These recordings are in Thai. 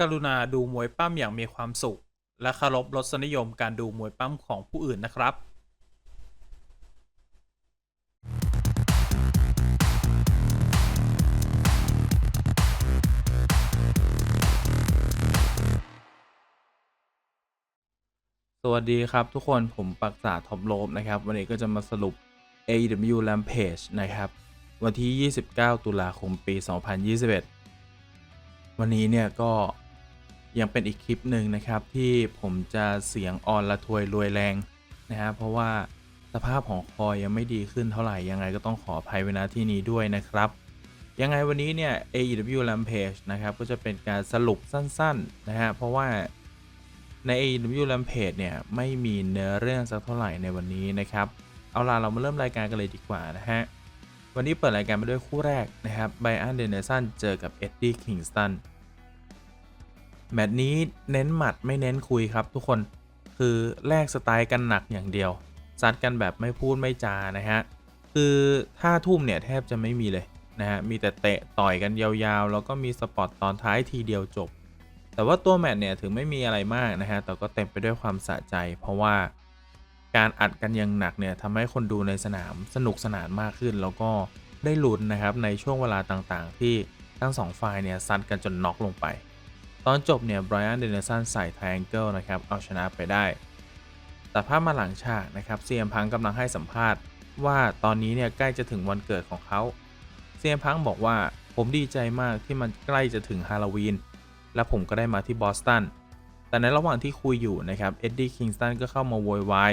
กรุณาดูมวยปั้มอย่างมีความสุข และเคารพรสนิยมการดูมวยปั้มของผู้อื่นนะครับสวัสดีครับทุกคนผมปรักษาท็อปโลบนะครับ วันนี้ก็จะมาสรุป AEW Rampage นะครับ วันที่ 29 ตุลาคมปี 2021 วันนี้เนี่ยก็ ยังเป็นอีกคลิปหนึ่งนะครับที่ผมจะเสียงอ่อนละทวยรวยแรงนะฮะเพราะว่าสภาพของคอยังไม่ดีขึ้นเท่าไหร่ยังไงก็ต้องขออภัยเวลาที่นี้ด้วยนะครับ ยังไงวันนี้เนี่ย AEW Rampage นะครับก็จะเป็นการสรุปสั้นๆนะฮะเพราะว่าใน AEW Rampage เนี่ยไม่มีเนื้อเรื่องสักเท่าไหร่ในวันนี้นะครับ เอาล่ะเรามาเริ่มรายการกันเลยดีกว่านะฮะวันนี้เปิดรายการไปด้วยคู่แรกนะครับไบอันเดนเนสันเจอกับเอ็ดดี้คิงสตัน แมตช์นี้เน้นหมัดไม่เน้นคุยครับ ทุกคนคือแลกสไตล์กันหนักอย่างเดียว ซัดกันแบบไม่พูดไม่จานะฮะ คือท่าทุ่มเนี่ยแทบจะไม่มีเลยนะฮะ มีแต่เตะต่อยกันยาวๆ แล้วก็มีสปอตตอนท้ายทีเดียวจบ แต่ว่าตัวแมตช์เนี่ยถึงไม่มีอะไรมากนะฮะ แต่ก็เต็มไปด้วยความสะใจ เพราะว่าการอัดกันอย่างหนักเนี่ยทำให้คนดูในสนามสนุกสนานมากขึ้น แล้วก็ได้ลุ้นนะครับในช่วงเวลาต่างๆ ที่ทั้งสองฝ่ายเนี่ยซัดกันจนน็อกลงไป ตอนจบเนี่ยไบรอันเดนเนสันใส่ไทแองเกิลนะครับ เอาชนะไปได้ แต่ภาพมาหลังฉากนะครับเซียมพังกำลังให้สัมภาษณ์ว่าตอนนี้เนี่ยใกล้จะถึงวันเกิดของเขาเซียมพังบอกว่าผมดีใจมากที่มันใกล้จะถึงฮาโลวีนและผมก็ได้มาที่บอสตันแต่ในระหว่างที่คุยอยู่นะครับเอ็ดดี้คิงสตันก็เข้ามาโวยวาย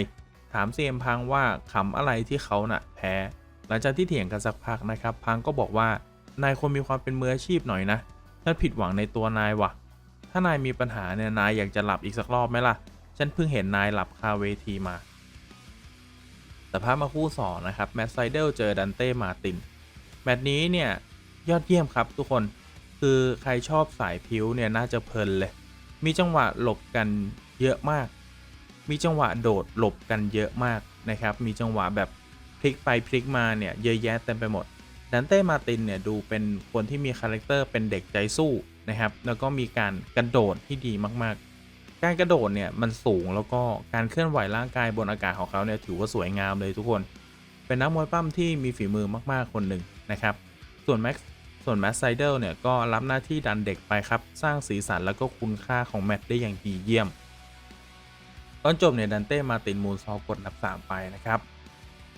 ถามเซียมพังว่าขำอะไรที่เขาน่ะแพ้ หลังจากที่เถียงกันสักพักนะครับ พังก็บอกว่านายควรมีความเป็นมืออาชีพหน่อยนะฉันผิดหวังในตัวนายว่ะ ถ้านายมีปัญหาเนี่ยนายอยากจะหลับอีกสักรอบไหมล่ะ ฉันเพิ่งเห็นนายหลับคาเวทีมา แต่ภาพมาคู่สองนะครับ แมตไซเดลเจอดันเต้มาติน แมตช์นี้เนี่ยยอดเยี่ยมครับทุกคน คือใครชอบสายพิ้วเนี่ยน่าจะเพลินเลย มีจังหวะหลบกันเยอะมาก มีจังหวะโดดหลบกันเยอะมากนะครับ มีจังหวะแบบพลิกไปพลิกมาเนี่ยเยอะแยะเต็มไปหมดดันเต้มาตินเนี่ยดูเป็นคนที่มีคาแรคเตอร์เป็นเด็กใจสู้ นะครับ แล้วก็มีการกระโดดที่ดีมากๆ การกระโดดเนี่ยมันสูงแล้วก็การเคลื่อนไหวร่างกายบนอากาศของเขาเนี่ยถือว่าสวยงามเลยทุกคน เป็นนักมวยปั้มที่มีฝีมือมากๆคนหนึ่งนะครับ ส่วนแม็กส่วนแมตต์ไซเดลเนี่ยก็รับหน้าที่ดันเด็กไปครับ สร้างสีสันแล้วก็คุณค่าของแมตช์ได้อย่างดีเยี่ยม ตอนจบเนี่ยดันเต้มาตินมูลซอกดนับ 3 ไปนะครับ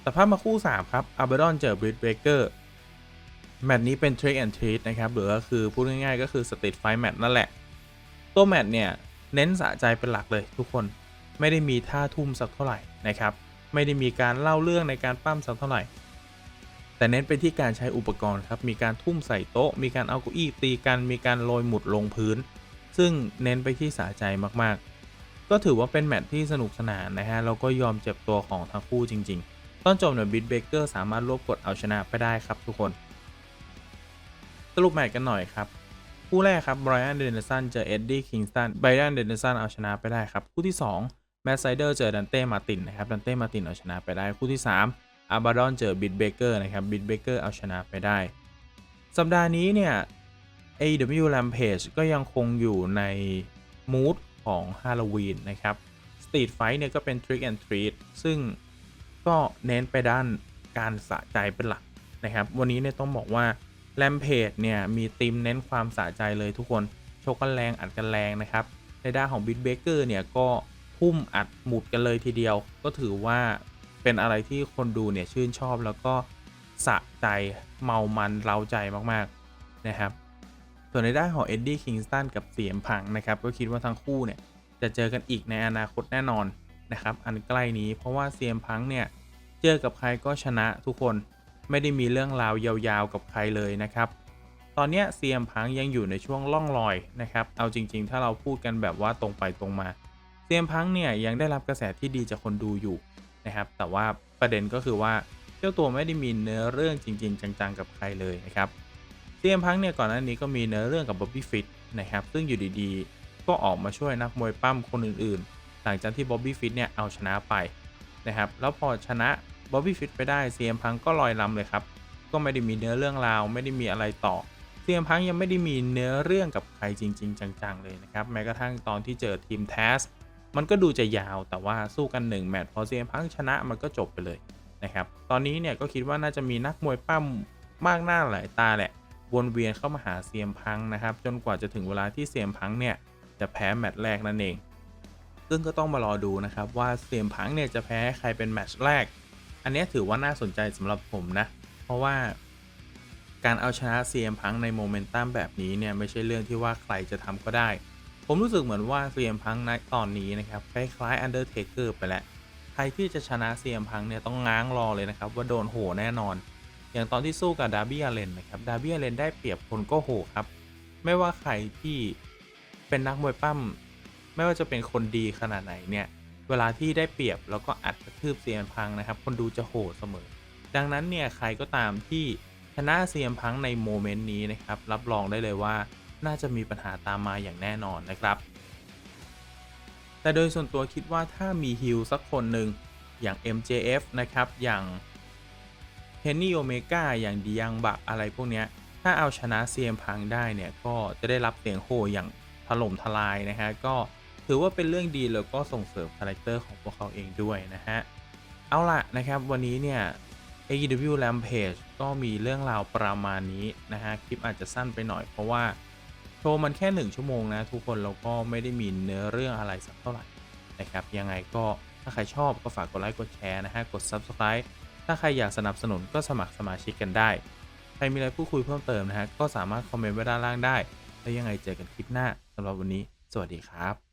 แต่ภาพมาคู่ 3 ครับอาร์เบดอนเจอบริดเบเกอร์ แมตช์นี้เป็น Trick and Treat นะครับหรือก็คือพูดง่ายๆ ก็คือสต e ตไฟแมตช์นั่นแหละ ตัวแมตช์เนี่ยเน้นสะใจเป็นหลักเลยทุกคนไม่ได้มีท่าทุ่มสักเท่าไหร่นะครับไม่ได้มีการเล่าเรื่องในการปั้มสักเท่าไหร่ แต่เน้นไปที่การใช้อุปกรณ์ครับมีการทุ่มใส่โต๊ะ มีการเอาเก้าอี้ตีกันมีการโรยหมุดลงพื้น ซึ่งเน้นไปที่สะใจมากๆ ก็ถือว่าเป็นแมตช์ที่สนุกสนานนะฮะแล้วก็ยอมเจ็บตัวของทั้งคู่จริง ๆ ตอนจบเนี่ยบิทเบเกอร์สามารถรวบกดเอาชนะไปได้ครับทุกคน รุปแมตช์กันหน่อยครับ คู่แรกครับไบรอันเดนเนสันเจอเอ็ดดี้คิงสตันไบรอันเดนเนสันเอาชนะไปได้ครับ คู่ที่ 2 แมตไซเดอร์เจอดันเต้มาตินนะครับดันเต้มาตินเอาชนะไปได้คู่ที่ 3อาบาดอนเจอบิดเบเกอร์นะครับบิดเบเกอร์เอาชนะไปได้ สัปดาห์นี้เนี่ย AW Rampage ก็ยังคงอยู่ในมูดของฮาโลวีนนะครับ Street Fight เนี่ยก็เป็น Trick and Treat ซึ่งก็เน้นไปด้านการสะใจเป็นหลักนะครับ วันนี้เนี่ยต้องบอกว่า Rampage เนี่ยมีธีมเน้นความสะใจเลยทุกคนชกกันแรงอัดกันแรงนะครับในด้านของ Bit Baker เนี่ยก็พุ่มอัดหมุดกันเลยทีเดียว ก็ถือว่าเป็นอะไรที่คนดูเนี่ยชื่นชอบแล้วก็สะใจเมามันเร้าใจมากๆนะครับส่วนในด้านของเอ็ดดี้คิงสตันกับเสียมพังนะครับก็คิดว่าทั้งคู่เนี่ยจะเจอกันอีกในอนาคตแน่นอนนะครับอันใกล้นี้เพราะว่าเซียมพังเนี่ยเจอกับใครก็ชนะทุกคน ไม่ได้มีเรื่องราวยาวๆกับใครเลยนะครับ ตอนนี้เซียมพังยังอยู่ในช่วงล่องลอยนะครับ เอาจริงๆ ถ้าเราพูดกันแบบว่าตรงไปตรงมาเซียมพังเนี่ยยังได้รับกระแสที่ดีจากคนดูอยู่นะครับ แต่ว่าประเด็นก็คือว่าเจ้าตัวไม่ได้มีเนื้อเรื่องจริง ๆ จังๆ กับใครเลยนะครับเซียมพังเนี่ยก่อนหน้านี้ก็มีเนื้อเรื่องกับบ๊อบบี้ฟิตนะครับ ซึ่งอยู่ดีๆ ก็ออกมาช่วยนักมวยปั้มคนอื่นๆ หลังจากที่บ๊อบบี้ฟิตเนี่ยเอาชนะไปนะครับ แล้วพอชนะ บ๊อบบี้ฟิตไปได้เซียมพังก็ลอยลำเลยครับ ก็ไม่ได้มีเนื้อเรื่องราว ไม่ได้มีอะไรต่อเซียมพังยังไม่ได้มีเนื้อเรื่องกับใครจริง ๆ จังๆเลยนะครับแม้กระทั่งตอนที่เจอทีมแทสมันก็ดูจะยาวแต่ว่าสู้กัน1แมตช์พอเซียมพังชนะมันก็จบไปเลยนะครับตอนนี้เนี่ยก็คิดว่าน่าจะมีนักมวยปั้มมากหน้าหลายตาแหละ วนเวียนเข้ามาหาเซียมพังนะครับ จนกว่าจะถึงเวลาที่เซียมพังเนี่ยจะแพ้แมตช์แรกนั่นเอง ซึ่งก็ต้องมารอดูนะครับว่าเซียมพังเนี่ยจะแพ้ใครเป็นแมตช์แรก อันนี้ถือว่าน่าสนใจสำหรับผมนะ เพราะว่าการเอาชนะเซียมพังในโมเมนตัมแบบนี้เนี่ย ไม่ใช่เรื่องที่ว่าใครจะทำก็ได้ ผมรู้สึกเหมือนว่าเซียมพังในตอนนี้นะครับ คล้ายๆ Undertaker ไปแล้ว ใครที่จะชนะเซียมพังเนี่ยต้องง้างรอเลยนะครับ ว่าโดนโหแน่นอน อย่างตอนที่สู้กับดาร์บี้อาเลนนะครับดาร์บี้อาเลนได้เปรียบคนก็โหครับ ไม่ว่าใครที่เป็นนักมวยปั้มไม่ว่าจะเป็นคนดีขนาดไหนเนี่ย เวลาที่ได้เปรียบแล้วก็อัดกระทืบเซียมพังนะครับ คนดูจะโหเสมอ ดังนั้นเนี่ยใครก็ตามที่ชนะเซียมพังในโมเมนต์นี้นะครับ รับรองได้เลยว่าน่าจะมีปัญหาตามมาอย่างแน่นอนนะครับ แต่โดยส่วนตัวคิดว่าถ้ามีฮิลสักคนหนึ่งอย่าง MJF นะครับ อย่างเฮนนี่โอเมก้าอย่างดียังบักอะไรพวกเนี้ย ถ้าเอาชนะเซียมพังได้เนี่ย ก็จะได้รับเสียงโห่อย่างถล่มทลายนะฮะ ก็ ถือว่าเป็นเรื่องดีแล้วก็ส่งเสริมคาแรคเตอร์ของพวกเขาเองด้วยนะฮะ เอาล่ะนะครับวันนี้เนี่ย AEW Rampage ก็มีเรื่องราวประมาณนี้นะฮะ คลิปอาจจะสั้นไปหน่อยเพราะว่า โชว์มันแค่ 1 ชั่วโมงนะ ทุกคนแล้วก็ไม่ได้มีเนื้อเรื่องอะไรสักเท่าไหร่นะครับ ยังไงก็ถ้าใครชอบก็ฝากกดไลค์กดแชร์นะฮะ กด Subscribe ถ้าใครอยากสนับสนุนก็สมัครสมาชิกกันได้ ใครมีอะไรพูดคุยเพิ่มเติมนะฮะก็สามารถคอมเมนต์ไว้ด้านล่างได้ แล้วยังไงเจอกันคลิปหน้าสำหรับวันนี้ สวัสดีครับ